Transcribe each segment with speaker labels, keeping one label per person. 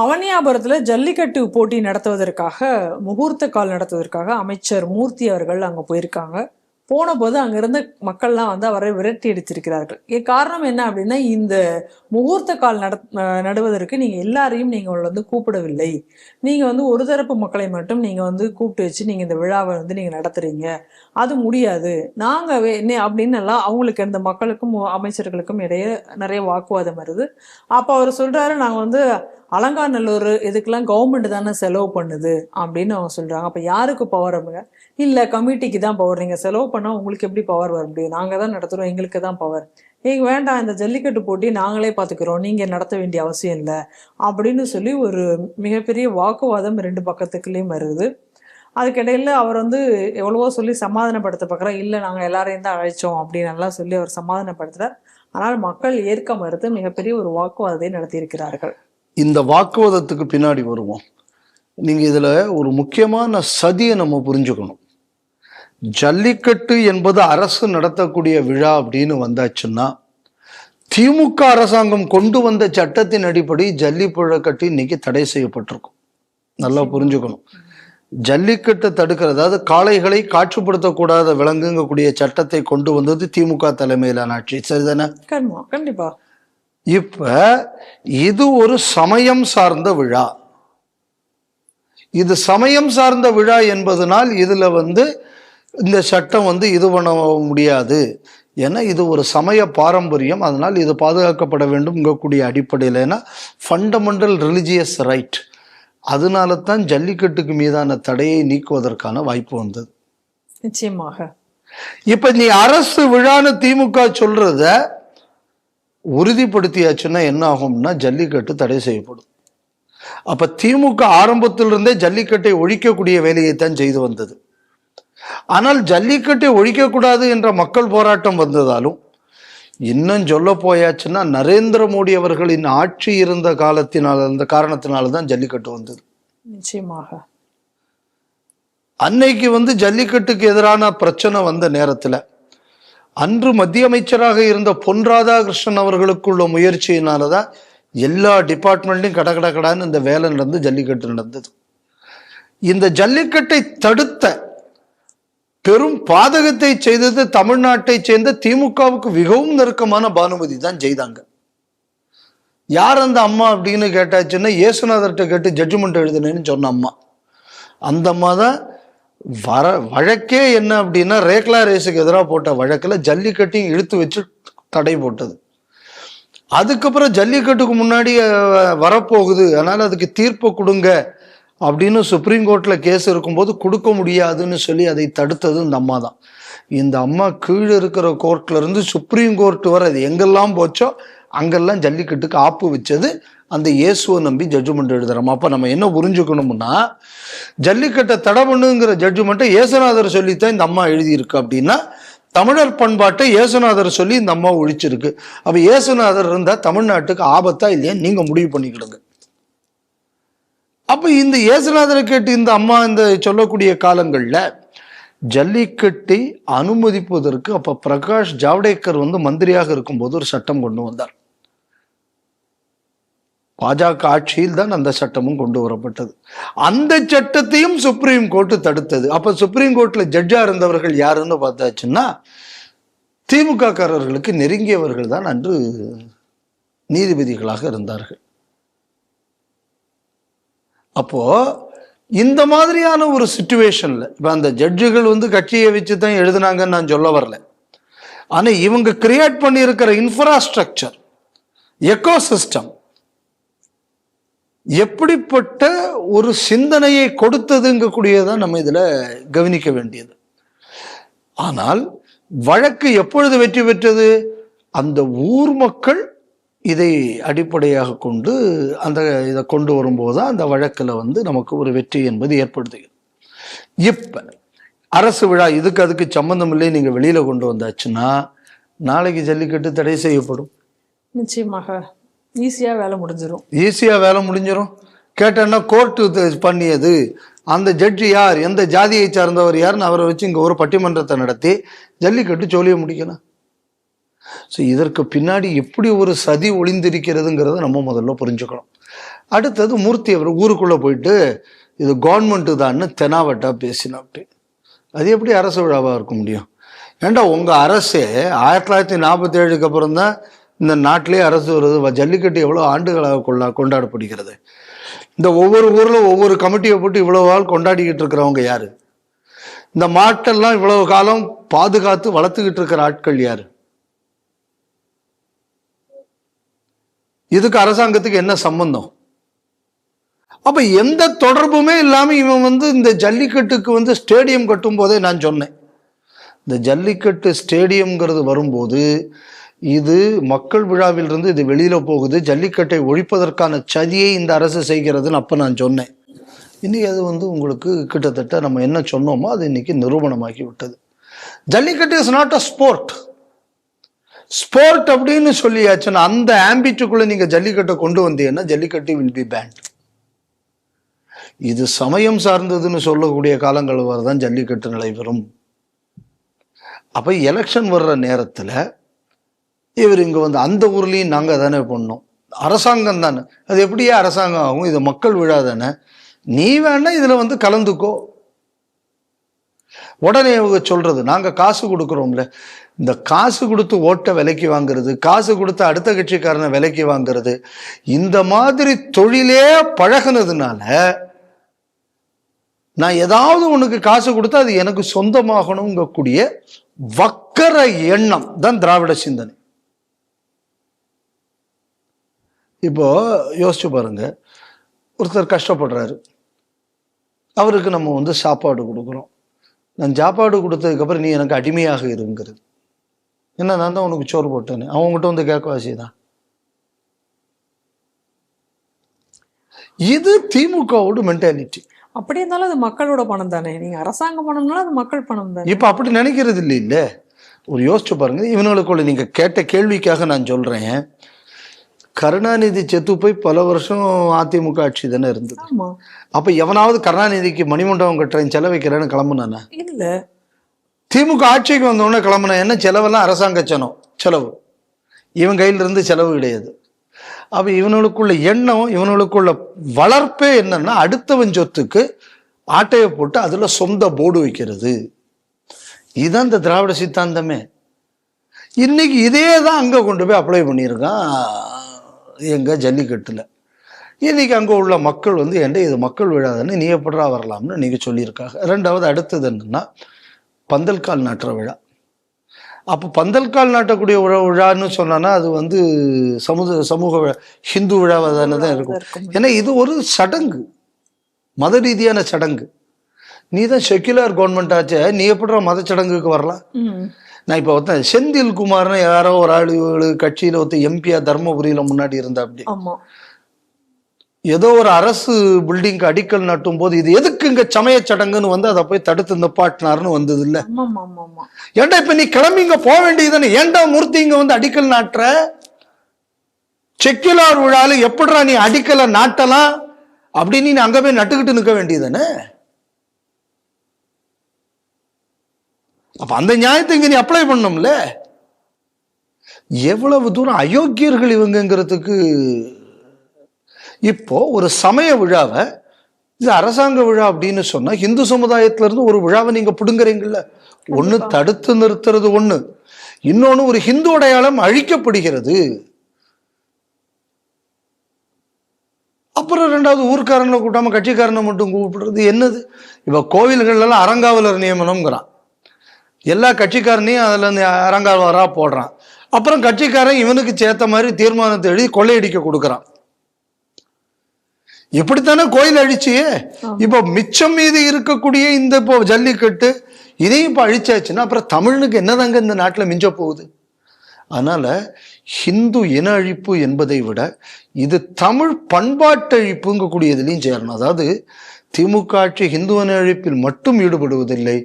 Speaker 1: அவனியாபுரத்தில் ஜல்லிக்கட்டு போட்டி நடத்துவதற்காக முகூர்த்த கால் நடத்துவதற்காக அமைச்சர் மூர்த்தி அவர்கள் அங்கே போயிருக்காங்க. போன போது அங்கிருந்த மக்கள்லாம் வந்து அவரை விரட்டி அடித்திருக்கிறார்கள். காரணம் என்ன அப்படின்னா இந்த முகூர்த்த கால் நட நடுவதற்கு நீங்கள் எல்லாரையும் நீங்கள் வந்து கூப்பிடவில்லை. நீங்கள் வந்து ஒரு தரப்பு மக்களை மட்டும் நீங்கள் வந்து கூப்பிட்டு வச்சு நீங்கள் இந்த விழாவை வந்து நீங்கள் நடத்துறீங்க. அது முடியாது. நாங்கள் வே- என்ன அப்படின்னு எல்லாம் அவங்களுக்கு இந்த மக்களுக்கும் அமைச்சர்களுக்கும் இடையே நிறைய வாக்குவாதம் வருது. அப்போ அவர் சொல்கிறாரு நாங்கள் வந்து அலங்காநல்லூர் இதுக்கெல்லாம் கவர்மெண்ட் தானே செலவு பண்ணுது அப்படின்னு அவங்க சொல்கிறாங்க அப்போ யாருக்கு பவர் அப்படிங்க இல்லை கமிட்டிக்கு தான் பவர் நீங்கள் செலவு பண்ணால் உங்களுக்கு எப்படி பவர் வர முடியும் நாங்கள் தான் நடத்துகிறோம் எங்களுக்கு தான் பவர் நீங்கள் வேண்டாம் இந்த ஜல்லிக்கட்டு போட்டி நாங்களே பார்த்துக்கிறோம் நீங்கள் நடத்த வேண்டிய அவசியம் இல்லை அப்படின்னு சொல்லி ஒரு மிகப்பெரிய வாக்குவாதம் ரெண்டு பக்கத்துக்குள்ளேயும் வருது. அதுக்கிடையில் அவர் வந்து எவ்வளவோ சொல்லி சமாதானப்படுத்த பார்க்குறார். இல்லை நாங்கள் எல்லாரையும் தான் அழைச்சோம் அப்படின்னு எல்லாம் சொல்லி அவர் சமாதானப்படுத்துகிறார் ஆனால் மக்கள் ஏற்க மறுத்து மிகப்பெரிய ஒரு வாக்குவாதத்தை நடத்தியிருக்கிறார்கள்.
Speaker 2: இந்த வாக்குவாதத்துக்கு பின்னாடி வருவோம். நீங்கள் இதில் ஒரு முக்கியமான சதியை நம்ம புரிஞ்சுக்கணும். ஜல்லிக்கட்டு என்பது அரசு நடத்தக்கூடிய விழா அப்படின்னு வந்தாச்சுன்னா திமுக அரசாங்கம் கொண்டு வந்த சட்டத்தின் அடிப்படை ஜல்லிப்புழக்கட்டு இன்னைக்கு தடை செய்யப்பட்டிருக்கும். நல்லா புரிஞ்சுக்கணும். ஜல்லிக்கட்டை தடுக்கிற அதாவது காளைகளை காட்சிப்படுத்தக்கூடாத விலங்குங்கக்கூடிய சட்டத்தை கொண்டு வந்தது திமுக தலைமையிலான ஆட்சி. சரிதானே?
Speaker 1: கண்டிப்பா.
Speaker 2: இப்ப இது ஒரு சமயம் சார்ந்த விழா. இது சமயம் சார்ந்த விழா என்பதனால் இதுல வந்து இந்த சட்டம் வந்து இது பண்ண முடியாது. ஏன்னா இது ஒரு சமய பாரம்பரியம். அதனால் இது பாதுகாக்கப்பட வேண்டும்ங்கக்கூடிய அடிப்படையில் ஏன்னா ஃபண்டமெண்டல் ரிலிஜியஸ் ரைட் அதனால தான் ஜல்லிக்கட்டுக்கு மீதான தடையை நீக்குவதற்கான வாய்ப்பு வந்தது.
Speaker 1: நிச்சயமாக.
Speaker 2: இப்ப நீ அரசு விழான்னு திமுக சொல்றத உறுதிப்படுத்தியாச்சுன்னா என்ன ஆகும்னா ஜல்லிக்கட்டு தடை செய்யப்படும். அப்ப திமுக ஆரம்பத்திலிருந்தே ஜல்லிக்கட்டை ஒழிக்கக்கூடிய வேலையை தான் செய்து வந்தது. ஆனால் ஜல்லிக்கட்டை ஒழிக்கக்கூடாது என்ற மக்கள் போராட்டம் வந்ததாலும் இன்னும் சொல்ல போயாச்சுன்னா நரேந்திர மோடி அவர்களின் ஆட்சி இருந்த காலத்தினால் அந்த காரணத்தினால தான் ஜல்லிக்கட்டு வந்தது.
Speaker 1: நிச்சயமாக.
Speaker 2: அன்னைக்கு வந்து ஜல்லிக்கட்டுக்கு எதிரான பிரச்சனை வந்த நேரத்துல அன்று மத்திய அமைச்சராக இருந்த பொன் ராதாகிருஷ்ணன் அவர்களுக்குள்ள முயற்சியினாலதான் எல்லா டிபார்ட்மெண்ட்லையும் கட கட கடான்னு இந்த வேலை நடந்து ஜல்லிக்கட்டு நடந்தது. இந்த ஜல்லிக்கட்டை தடுத்த பெரும் பாதகத்தை செய்தது தமிழ்நாட்டை சேர்ந்த திமுகவுக்கு மிகவும் நெருக்கமான பானுமதி தான் செய்தாங்க. யார் அந்த அம்மா அப்படின்னு கேட்டாச்சுன்னா இயேசுநாதர்கிட்ட கேட்டு ஜட்ஜ்மெண்ட் எழுதுனேன்னு சொன்ன அம்மா. அந்த அம்மா தான் வர வழக்கே என்ன அப்படின்னா ரேக்லா ரேஸுக்கு எதிராக போட்ட வழக்கில் ஜல்லிக்கட்டையும் இழுத்து வச்சு தடை போட்டது. அதுக்கப்புறம் ஜல்லிக்கட்டுக்கு முன்னாடி வரப்போகுது. அதனால் அதுக்கு தீர்ப்பு கொடுங்க அப்படின்னு சுப்ரீம் கோர்ட்டில் கேஸ் இருக்கும்போது கொடுக்க முடியாதுன்னு சொல்லி அதை தடுத்தது இந்த அம்மா தான். இந்த அம்மா கீழே இருக்கிற கோர்ட்டில் இருந்து சுப்ரீம் கோர்ட் வர அது எங்கெல்லாம் போச்சோ அங்கெல்லாம் ஜல்லிக்கட்டுக்கு ஆப்பு வச்சது அந்த இயேசுவை நம்பி ஜட்ஜ்மெண்ட் எழுதுறோம். அப்போ நம்ம என்ன புரிஞ்சுக்கணும்னா ஜல்லிக்கட்டை தடை பண்ணுங்கிற ஜட்ஜ்மெண்ட்டை இயேசுநாதர் சொல்லித்தான் இந்த அம்மா எழுதியிருக்கு அப்படின்னா தமிழர் பண்பாட்டை இயேசுநாதர் சொல்லி இந்த அம்மா ஒழிச்சிருக்கு. அப்போ இயேசுநாதர் இருந்தால் தமிழ்நாட்டுக்கு ஆபத்தா இல்லையா? நீங்கள் முடிவு பண்ணிக்கிடுங்க. அப்போ இந்த இயேசுநாதரை கேட்டு இந்த அம்மா இந்த சொல்லக்கூடிய காலங்களில் ஜல்லிக்கட்டை அனுமதிப்பதற்கு அப்போ பிரகாஷ் ஜவடேக்கர் வந்து மந்திரியாக இருக்கும்போது ஒரு சட்டம் கொண்டு வந்தார். பாஜக ஆட்சியில் தான் அந்த சட்டமும் கொண்டு வரப்பட்டது. அந்த சட்டத்தையும் சுப்ரீம் கோர்ட்டு தடுத்தது. அப்ப சுப்ரீம் கோர்ட்ல ஜட்ஜா இருந்தவர்கள் யாருன்னு பார்த்தாச்சுன்னா திமுக காரர்களுக்கு நெருங்கியவர்கள் தான் அன்று நீதிபதிகளாக இருந்தார்கள். அப்போ இந்த மாதிரியான ஒரு சுச்சுவேஷன்ல இப்ப அந்த ஜட்ஜுகள் வந்து கட்சியை வச்சு தான் எழுதுனாங்கன்னு நான் சொல்ல வரல. ஆனா இவங்க கிரியேட் பண்ணியிருக்கிற இன்ஃப்ராஸ்ட்ரக்சர் எக்கோசிஸ்டம் எப்படிப்பட்ட ஒரு சிந்தனையை கொடுத்ததுங்கக்கூடியதான் நம்ம இதில் கவனிக்க வேண்டியது. ஆனால் வழக்கு எப்பொழுது வெற்றி பெற்றது? அந்த ஊர் மக்கள் இதை அடிப்படையாக கொண்டு அந்த இதை கொண்டு வரும்போது தான் அந்த வழக்கில் வந்து நமக்கு ஒரு வெற்றி என்பது ஏற்படுத்துகிறது. இப்போ அரசு விழா இதுக்கு அதுக்கு சம்மந்தம் இல்லை நீங்கள் வெளியில் கொண்டு வந்தாச்சுன்னா நாளைக்கு ஜல்லிக்கட்டு தடை செய்யப்படும்.
Speaker 1: நிச்சயமாக. ஈஸியாக வேலை முடிஞ்சிடும்
Speaker 2: ஈஸியாக வேலை முடிஞ்சிடும் கேட்டேன்னா கோர்ட்டு பண்ணியது. அந்த ஜட்ஜி யார்? எந்த ஜாதியை சார்ந்தவர் யாருன்னு அவரை வச்சு இங்கே ஒரு பட்டிமன்றத்தை நடத்தி ஜல்லிக்கட்டு சொல்லிய முடிக்கணும். ஸோ இதற்கு பின்னாடி எப்படி ஒரு சதி ஒளிந்திருக்கிறதுங்கிறத நம்ம முதல்ல புரிஞ்சுக்கணும். அடுத்தது மூர்த்தி அவர் ஊருக்குள்ளே போயிட்டு இது கவர்மெண்ட்டு தான்னு தெனாவட்டா பேசினாப்படி அது எப்படி அரசு விழாவாக இருக்க முடியும்? ஏண்டா உங்கள் அரசே ஆயிரத்தி தொள்ளாயிரத்தி நாற்பத்தேழுக்கு அப்புறம் தான் இந்த நாட்டிலே அரசு வருது ஜல்லிக்கட்டு எவ்வளோ ஆண்டுகளாக கொள்ளா கொண்டாடப்படுகிறது? இந்த ஒவ்வொரு ஊரில் ஒவ்வொரு கமிட்டியை போட்டு இவ்வளோ ஆள் கொண்டாடிக்கிட்டு இருக்கிறவங்க யாரு? இந்த மாட்டெல்லாம் இவ்வளவு காலம் பாதுகாத்து வளர்த்துக்கிட்டு இருக்கிற ஆட்கள் யாரு? இதுக்கு அரசாங்கத்துக்கு என்ன சம்பந்தம்? அப்போ எந்த தொடர்புமே இல்லாம இவன் வந்து இந்த ஜல்லிக்கட்டுக்கு வந்து ஸ்டேடியம் கட்டும் போதே நான் சொன்னேன். இந்த ஜல்லிக்கட்டு ஸ்டேடியம்ங்கிறது வரும்போது இது மக்கள் விழாவிலிருந்து இது வெளியில் போகுது. ஜல்லிக்கட்டை ஒழிப்பதற்கான சதியை இந்த அரசு செய்கிறதுன்னு அப்போ நான் சொன்னேன். இன்னைக்கு அது வந்து உங்களுக்கு கிட்டத்தட்ட நம்ம என்ன சொன்னோமோ அது இன்னைக்கு நிரூபணமாகி விட்டது jallikattu is not a sport sport அப்படின்னு சொல்லியாச்சுன்னா அந்த ஆம்பிட்டுக்குள்ளே நீங்கள் ஜல்லிக்கட்டை கொண்டு வந்தீங்கன்னா ஜல்லிக்கட்டு வில் பி பேண்ட் இது சமயம் சார்ந்ததுன்னு சொல்லக்கூடிய காலங்கள் வரதான் ஜல்லிக்கட்டு நடைபெறும். அப்போ எலெக்ஷன் வர்ற நேரத்தில் இவர் இங்கே வந்து அந்த ஊர்லேயும் நாங்கள் தானே பண்ணோம். அரசாங்கம் தானே. அது எப்படியே அரசாங்கம் ஆகும்? இது மக்கள் விழா தானே. நீ வேணா இதில் வந்து கலந்துக்கோ. உடனே இவங்க சொல்றது நாங்கள் காசு கொடுக்குறோம்ல. இந்த காசு கொடுத்து ஓட்டை விலைக்கு வாங்குறது காசு கொடுத்து அடுத்த கட்சிக்காரனை விலைக்கு வாங்குறது இந்த மாதிரி தொழிலே பழகுனதுனால நான் ஏதாவது உனக்கு காசு கொடுத்தா அது எனக்கு சொந்தமாகணுங்கக்கூடிய வக்கர எண்ணம் தான் திராவிட சிந்தனை. இப்போ யோசிச்சு பாருங்க. ஒருத்தர் கஷ்டப்படுறாரு. அவருக்கு நம்ம வந்து சாப்பாடு கொடுக்குறோம் நான் சாப்பாடு கொடுத்ததுக்கப்புறம் நீ எனக்கு அடிமையாக இருங்கிறது. என்ன நான் தான் உனக்கு சோறு போட்டேன்னு. அவங்ககிட்ட வந்து கேட்க வாசிதான் இது திமுகவோட மென்டாலிட்டி
Speaker 1: அப்படி இருந்தாலும் அது மக்களோட பணம் தானே. நீங்க அரசாங்க பணம்னாலும் அது மக்கள் பணம் தானே.
Speaker 2: இப்ப அப்படி நினைக்கிறது இல்லை இல்ல ஒரு யோசிச்சு பாருங்க. இவனுங்களுக்குள்ள நீங்க கேட்ட கேள்விக்காக நான் சொல்றேன். கருணாநிதி செத்து போய் பல வருஷம் அதிமுக ஆட்சி தானே இருந்தது. அப்ப எவனாவது கருணாநிதிக்கு மணிமண்டபம் கட்டுறேன் செலவைக்கிறேன்னு கிளம்புனானே?
Speaker 1: இல்ல.
Speaker 2: திமுக ஆட்சிக்கு வந்த உடனே கிளம்புன என்ன? செலவெல்லாம் அரசாங்க சனம் செலவு. இவன் கையில இருந்து செலவு கிடையாது. அப்ப இவனுக்குள்ள எண்ணம் இவனுக்குள்ள வளர்ப்பே என்னன்னா அடுத்தவன் சொத்துக்கு ஆட்டையை போட்டு அதுல சொந்த போர்டு வைக்கிறது. இதுதான் இந்த திராவிட சித்தாந்தமே. இன்னைக்கு இதே தான் அங்க கொண்டு போய் அப்ளை பண்ணியிருக்கான் எங்க ஜல்லிக்கட்டுல. இன்னைக்கு அங்க உள்ள மக்கள் வந்து ஏன்டா இது மக்கள் விழா தானே நீ எப்படா வரலாம்னு நீங்க சொல்லியிருக்காங்க. ரெண்டாவது அடுத்தது என்னன்னா பந்தல்கால் நாட்டுற விழா. அப்போ பந்தல்கால் நாட்டக்கூடிய விழா விழான்னு சொன்னான்னா அது வந்து சமூக விழா ஹிந்து விழாவாக தானே தான் இருக்கும். ஏன்னா இது ஒரு சடங்கு. மத ரீதியான சடங்கு. நீ தான் செக்யுலர் கவர்மெண்ட் ஆச்சே நீ எப்படிடா மத சடங்குக்கு வரலாம்? நான் இப்போ ஒருத்தன் செந்தில் குமார்னு யாரோ ஒரு ஆளு கட்சியில ஒருத்தன் எம்பியா தர்மபுரியில முன்னாடி இருந்தா அப்படி. ஏதோ ஒரு அரசு பில்டிங்க்கு அடிக்கல் நட்டும் போது இது எதுக்கு இங்க சமய சடங்குன்னு வந்து அதை போய் தடுத்து நிப்பாட்டினார்னு வந்தது இல்ல ஏன்டா இப்ப நீ கிளம்பி இங்க போக வேண்டியதுதானே? ஏன்டா மூர்த்தி இங்க வந்து அடிக்கல் நாட்டுற? செக்குலார் விழால எப்படிடா நீ அடிக்கல நாட்டலாம்? அப்படின்னு நீ அங்க போய் நட்டுக்கிட்டு நிக்க வேண்டியதுதானே? அப்ப அந்த நியாயத்தை இங்க நீ அப்ளை பண்ணும்ல எவ்வளவு தூரம் அயோக்கியர்கள் இவங்கங்கிறதுக்கு இப்போ ஒரு சமய விழாவை இது அரசாங்க விழா அப்படின்னு சொன்னா இந்து சமுதாயத்துல இருந்து ஒரு விழாவை நீங்க பிடுங்குறீங்கல்ல. ஒண்ணு தடுத்து நிறுத்துறது ஒண்ணு. இன்னொன்னு ஒரு ஹிந்து அடையாளம் அழிக்கப்படுகிறது. அப்புறம் ரெண்டாவது ஊர்க்காரனை கூட்டாம கட்சிக்காரனை மட்டும் கூப்பிடுறது என்னது? இப்ப கோவில்கள்ல எல்லாம் அறங்காவலர் நியமனம்ங்கிறான். எல்லா கட்சிக்காரனையும் அதுல அறங்காவலரா போடுறான். அப்புறம் கட்சிக்காரன் இவனுக்கு சேர்த்த மாதிரி தீர்மானத்தை எழுதி கொள்ளையடிக்க கொடுக்குறான். இப்படித்தானே கோயில் அழிச்சு? இப்போ மிச்சம் மீது இருக்கக்கூடிய இந்த இப்போ ஜல்லிக்கட்டு இதையும் இப்போ அழிச்சாச்சுன்னா அப்புறம் தமிழனுக்கு என்னதாங்க இந்த நாட்டில் மிஞ்ச போகுது? அதனால ஹிந்து இன அழிப்பு என்பதை விட இது தமிழ் பண்பாட்டு அழிப்புங்கக்கூடியதுலையும் சேரணும். அதாவது திமுக ஆட்சி ஹிந்து இன அழிப்பில் மட்டும் ஈடுபடுவதில்லை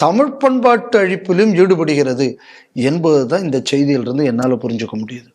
Speaker 2: தமிழ் பண்பாட்டு அழிப்பிலும் ஈடுபடுகிறது என்பது தான் இந்த செய்தியிலிருந்து என்னால் புரிஞ்சுக்க முடியுது.